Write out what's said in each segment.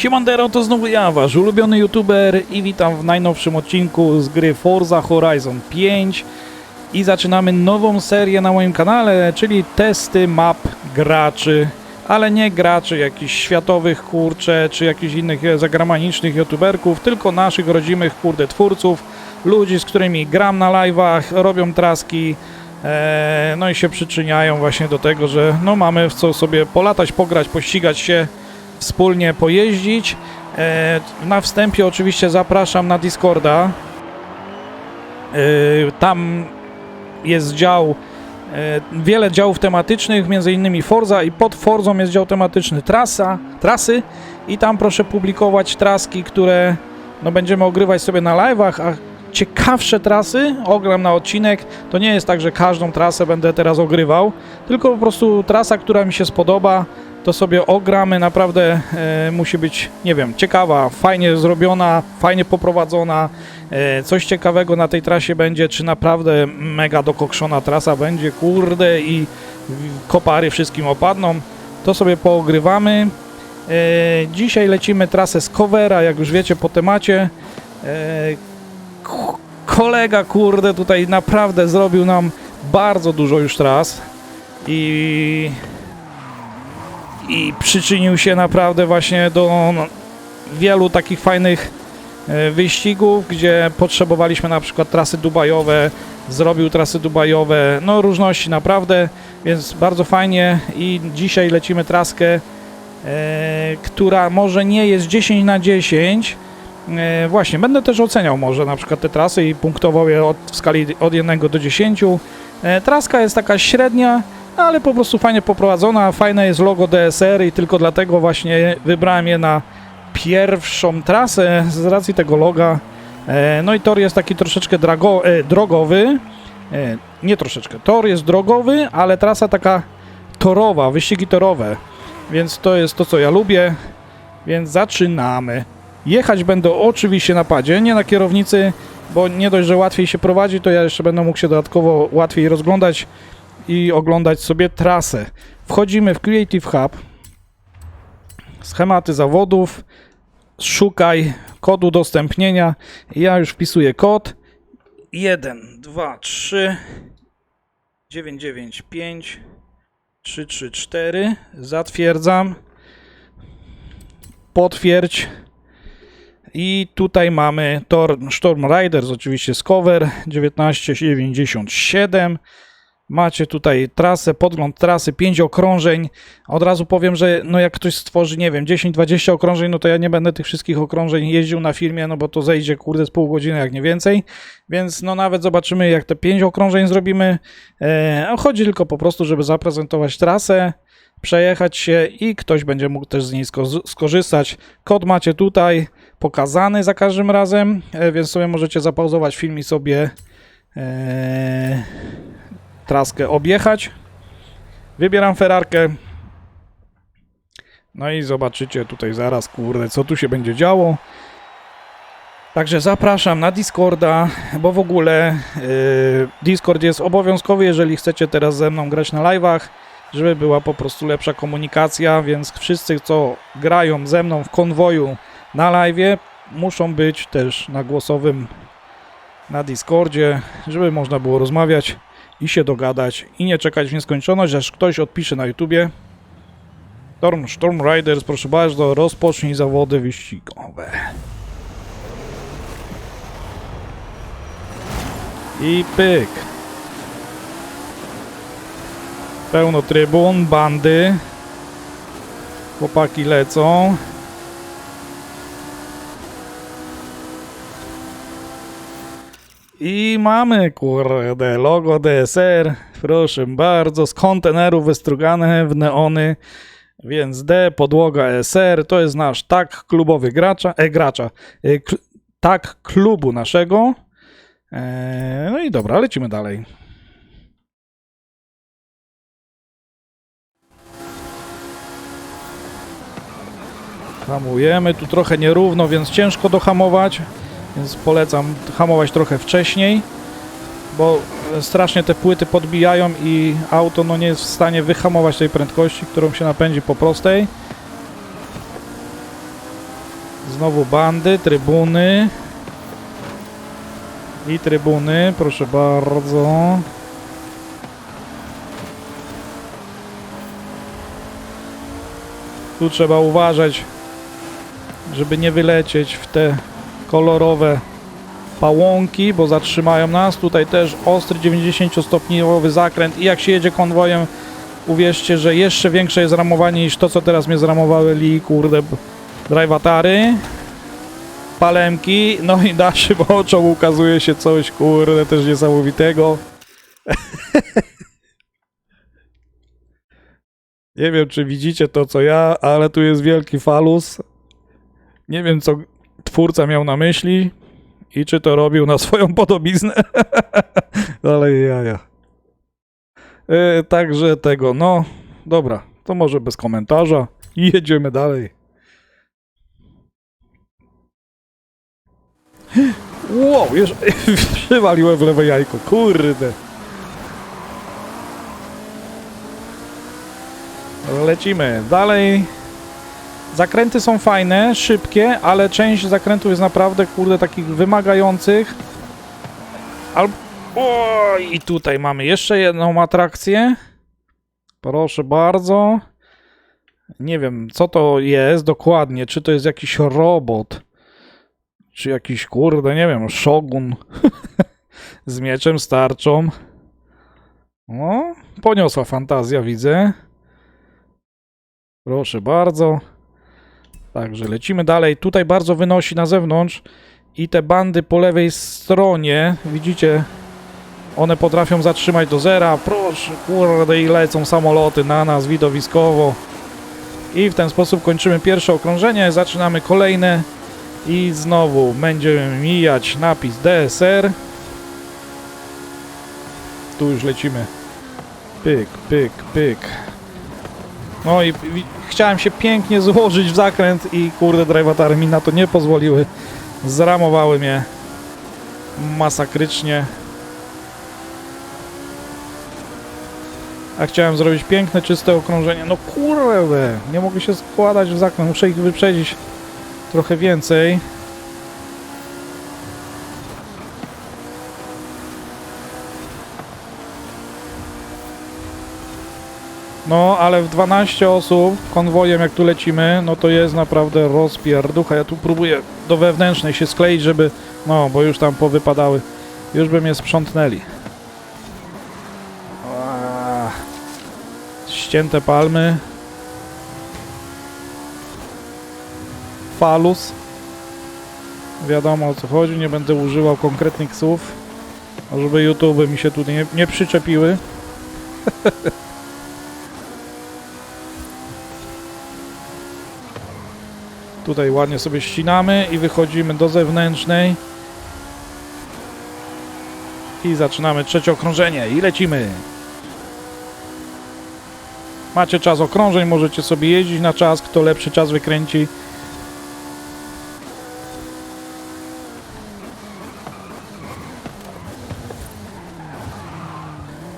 Siemandero, to znowu ja, wasz ulubiony youtuber i witam w najnowszym odcinku z gry Forza Horizon 5 i zaczynamy nową serię na moim kanale, czyli testy map graczy, ale nie graczy jakichś światowych, kurcze, czy jakichś innych e, zagranicznych youtuberków, tylko naszych rodzimych, kurde, twórców, ludzi, z którymi gram na live'ach, robią traski, e, no i się przyczyniają właśnie do tego, że no mamy w co sobie polatać, pograć, pościgać się, wspólnie pojeździć. E, na wstępie oczywiście zapraszam na Discorda. E, tam jest dział, e, wiele działów tematycznych, między innymi Forza i pod Forzą jest dział tematyczny trasa, trasy i tam proszę publikować traski, które no, będziemy ogrywać sobie na live'ach, a ciekawsze trasy ogram na odcinek. To nie jest tak, że każdą trasę będę teraz ogrywał, tylko po prostu trasa, która mi się spodoba, to sobie ogramy. Naprawdę e, musi być, nie wiem, ciekawa, fajnie zrobiona, fajnie poprowadzona. E, coś ciekawego na tej trasie będzie, czy naprawdę mega dokokszona trasa będzie, kurde i kopary wszystkim opadną. To sobie poogrywamy. E, dzisiaj lecimy trasę z covera, jak już wiecie po temacie. E, kolega, kurde, tutaj naprawdę zrobił nam bardzo dużo już tras i i przyczynił się naprawdę właśnie do no, wielu takich fajnych e, wyścigów, gdzie potrzebowaliśmy na przykład trasy dubajowe, zrobił trasy dubajowe, no różności naprawdę, więc bardzo fajnie i dzisiaj lecimy traskę, e, która może nie jest 10 na 10, e, właśnie, będę też oceniał może na przykład te trasy i punktował je od, w skali od 1 do 10. E, traska jest taka średnia, ale po prostu fajnie poprowadzona, fajne jest logo DSR i tylko dlatego właśnie wybrałem je na pierwszą trasę z racji tego loga. E, No i tor jest taki troszeczkę drago, e, drogowy, e, nie troszeczkę, tor jest drogowy, ale trasa taka torowa, wyścigi torowe, więc to jest to, co ja lubię, więc zaczynamy. Jechać będę oczywiście na padzie, nie na kierownicy, bo nie dość, że łatwiej się prowadzi, to ja jeszcze będę mógł się dodatkowo łatwiej rozglądać i oglądać sobie trasę. Wchodzimy w Creative Hub, schematy zawodów, szukaj kodu udostępnienia. Ja już wpisuję kod 1, 2, 3, 995 334. Zatwierdzam. Potwierdź. I tutaj mamy Tor Storm Riders, oczywiście z cover 1997. Macie tutaj trasę, podgląd trasy, 5 okrążeń. Od razu powiem, że no jak ktoś stworzy, nie wiem, 10-20 okrążeń, no to ja nie będę tych wszystkich okrążeń jeździł na filmie, no bo to zejdzie kurde z pół godziny, jak nie więcej. Więc no nawet zobaczymy, jak te 5 okrążeń zrobimy. E, chodzi tylko po prostu, żeby zaprezentować trasę, przejechać się i ktoś będzie mógł też z niej sko- skorzystać. Kod macie tutaj pokazany za każdym razem, e, więc sobie możecie zapauzować film i sobie e, traskę objechać. Wybieram Ferrarkę. No i zobaczycie tutaj zaraz, kurde, co tu się będzie działo. Także zapraszam na Discorda, bo w ogóle yy, Discord jest obowiązkowy, jeżeli chcecie teraz ze mną grać na live'ach, żeby była po prostu lepsza komunikacja, więc wszyscy, co grają ze mną w konwoju na live'ie, muszą być też na głosowym na Discordzie, żeby można było rozmawiać i się dogadać i nie czekać w nieskończoność, aż ktoś odpisze na YouTubie. Storm, Storm Riders, proszę bardzo, rozpocznij zawody wyścigowe. I pyk. Pełno trybun, bandy. Chłopaki lecą. I mamy, kurde, logo DSR, proszę bardzo, z kontenerów wystrugane w neony, więc D, podłoga SR, to jest nasz tak klubowy gracza, e, gracza, e, kl, tak klubu naszego. E, no i dobra, lecimy dalej. Hamujemy, tu trochę nierówno, więc ciężko dohamować. Więc polecam hamować trochę wcześniej, bo strasznie te płyty podbijają i auto no nie jest w stanie wyhamować tej prędkości, którą się napędzi po prostej. Znowu bandy, trybuny. I trybuny, proszę bardzo. Tu trzeba uważać, żeby nie wylecieć w te kolorowe pałąki, bo zatrzymają nas. Tutaj też ostry 90-stopniowy zakręt i jak się jedzie konwojem, uwierzcie, że jeszcze większe jest ramowanie niż to, co teraz mnie zramowały li, kurde, drivatary. Palemki, no i naszym oczom ukazuje się coś, kurde, też niesamowitego. Nie wiem, czy widzicie to, co ja, ale tu jest wielki falus. Nie wiem, co twórca miał na myśli i czy to robił na swoją podobiznę. ale jaja. E, także tego, no, dobra, to może bez komentarza. I jedziemy dalej. Wow, już przywaliłem w lewe jajko, kurde. Lecimy dalej. Zakręty są fajne, szybkie, ale część zakrętów jest naprawdę, kurde, takich wymagających. O, i tutaj mamy jeszcze jedną atrakcję. Proszę bardzo. Nie wiem, co to jest dokładnie. Czy to jest jakiś robot? Czy jakiś, kurde, nie wiem, szogun z mieczem, starczą. O, poniosła fantazja, widzę. Proszę bardzo. Także lecimy dalej. Tutaj bardzo wynosi na zewnątrz i te bandy po lewej stronie, widzicie, one potrafią zatrzymać do zera. Proszę, kurde, i lecą samoloty na nas widowiskowo. I w ten sposób kończymy pierwsze okrążenie, zaczynamy kolejne i znowu będziemy mijać napis DSR. Tu już lecimy. Pyk, pyk, pyk. No i, chciałem się pięknie złożyć w zakręt i kurde drivatary mi na to nie pozwoliły. Zramowały mnie masakrycznie. A chciałem zrobić piękne, czyste okrążenie. No kurde, nie mogę się składać w zakręt, muszę ich wyprzedzić trochę więcej. No, ale w 12 osób konwojem, jak tu lecimy, no to jest naprawdę rozpierducha. Ja tu próbuję do wewnętrznej się skleić, żeby... No, bo już tam powypadały. Już by mnie sprzątnęli. Ścięte palmy. Falus. Wiadomo o co chodzi, nie będę używał konkretnych słów, żeby YouTube mi się tu nie, nie przyczepiły. Tutaj ładnie sobie ścinamy i wychodzimy do zewnętrznej. I zaczynamy trzecie okrążenie i lecimy. Macie czas okrążeń, możecie sobie jeździć na czas, kto lepszy czas wykręci.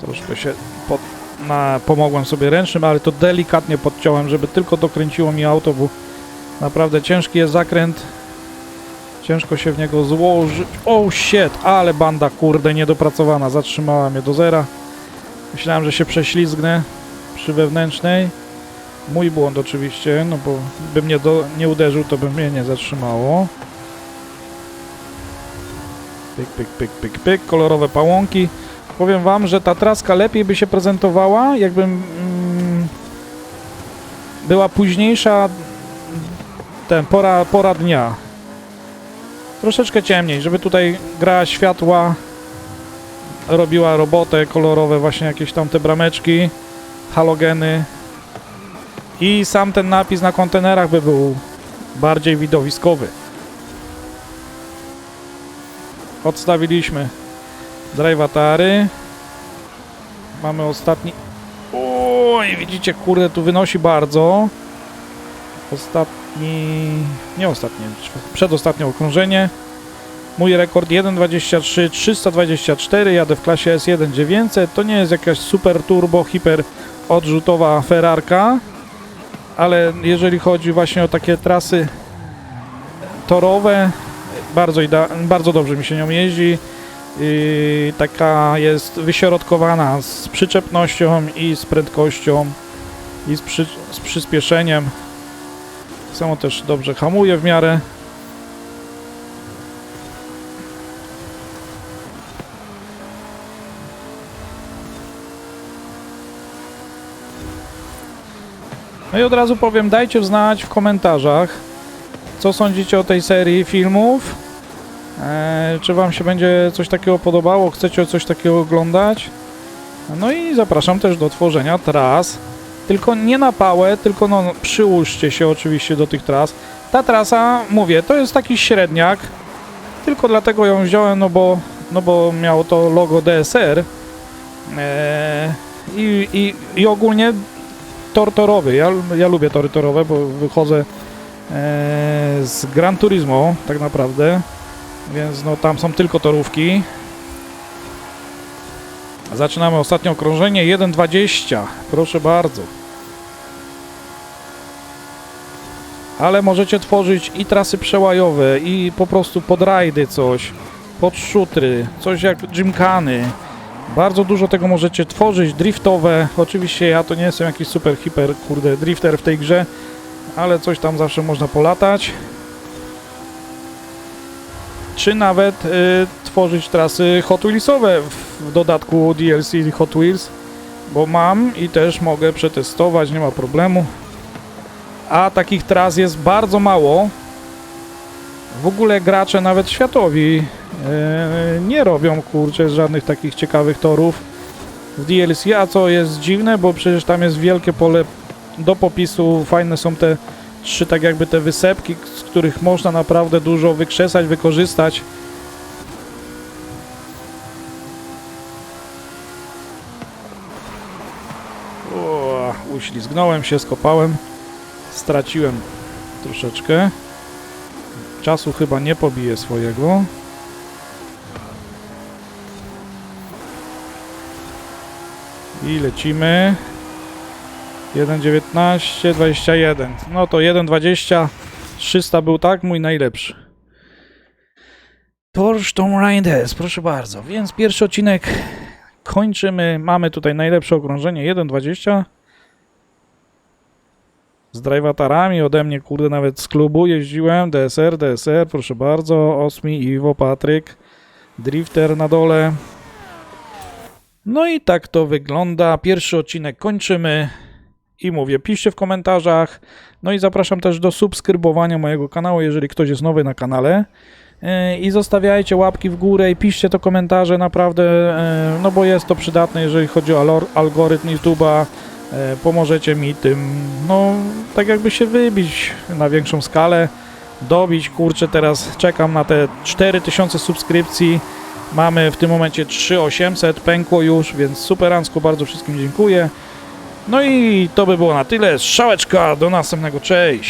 Troszkę się pod, na, pomogłem sobie ręcznym, ale to delikatnie podciąłem, żeby tylko dokręciło mi auto, bo naprawdę ciężki jest zakręt. Ciężko się w niego złożyć. Oh shit, ale banda kurde niedopracowana, zatrzymała mnie do zera. Myślałem, że się prześlizgnę przy wewnętrznej. Mój błąd oczywiście, no bo bym mnie do, nie uderzył, to by mnie nie zatrzymało. Pyk, pyk, pyk, pyk, pyk, kolorowe pałąki. Powiem wam, że ta traska lepiej by się prezentowała, jakbym mm, była późniejsza ten, pora, pora dnia. Troszeczkę ciemniej, żeby tutaj gra światła robiła robotę, kolorowe właśnie jakieś tam te brameczki, halogeny i sam ten napis na kontenerach by był bardziej widowiskowy. Odstawiliśmy drivatary. Mamy ostatni... Oj, widzicie, kurde, tu wynosi bardzo. Ostatni... Nie ostatni, przedostatnie okrążenie. Mój rekord 1.23 324, jadę w klasie S1 900. To nie jest jakaś super turbo, hiper odrzutowa Ferrarka, ale jeżeli chodzi właśnie o takie trasy torowe. Bardzo, bardzo dobrze mi się nią jeździ. Yy, taka jest wyśrodkowana z przyczepnością i z prędkością i z, przy, z przyspieszeniem. Samo też dobrze hamuje w miarę. No i od razu powiem, dajcie znać w komentarzach, co sądzicie o tej serii filmów. E, czy wam się będzie coś takiego podobało, chcecie coś takiego oglądać? No i zapraszam też do tworzenia tras. Tylko nie na pałę, tylko no, przyłóżcie się oczywiście do tych tras. Ta trasa, mówię, to jest taki średniak. Tylko dlatego ją wziąłem, no bo, no bo miało to logo DSR. E, i, i, I ogólnie tor torowy. Ja, ja lubię tory torowe, bo wychodzę e, z Gran Turismo tak naprawdę. Więc no tam są tylko torówki. Zaczynamy ostatnie okrążenie 1.20. Proszę bardzo. Ale możecie tworzyć i trasy przełajowe, i po prostu pod rajdy coś, pod szutry, coś jak gymkany. Bardzo dużo tego możecie tworzyć, driftowe. Oczywiście ja to nie jestem jakiś super hiper, kurde, drifter w tej grze, ale coś tam zawsze można polatać. Czy nawet y, tworzyć trasy Hot Wheelsowe w, dodatku DLC Hot Wheels, bo mam i też mogę przetestować, nie ma problemu. A takich tras jest bardzo mało. W ogóle gracze nawet światowi e, nie robią kurczę żadnych takich ciekawych torów w DLC, a co jest dziwne, bo przecież tam jest wielkie pole do popisu, fajne są te trzy tak jakby te wysepki, z których można naprawdę dużo wykrzesać, wykorzystać. Uślizgnąłem się, skopałem, straciłem troszeczkę. Czasu chyba nie pobije swojego. I lecimy. 1.19, 21. No to 1.20. 300 był tak mój najlepszy. Porsche Tomb proszę bardzo. Więc pierwszy odcinek kończymy. Mamy tutaj najlepsze okrążenie 1.20 z drivatarami ode mnie, kurde, nawet z klubu jeździłem, DSR, DSR, proszę bardzo, Osmi, Iwo, Patryk, Drifter na dole. No i tak to wygląda. Pierwszy odcinek kończymy i mówię, piszcie w komentarzach. No i zapraszam też do subskrybowania mojego kanału, jeżeli ktoś jest nowy na kanale. Yy, I zostawiajcie łapki w górę i piszcie to komentarze, naprawdę, yy, no bo jest to przydatne, jeżeli chodzi o algorytm YouTube'a. E, pomożecie mi tym, no, tak jakby się wybić na większą skalę, dobić, kurczę, teraz czekam na te 4000 subskrypcji, mamy w tym momencie 3800, pękło już, więc superancko, bardzo wszystkim dziękuję. No i to by było na tyle, strzałeczka, do następnego, cześć!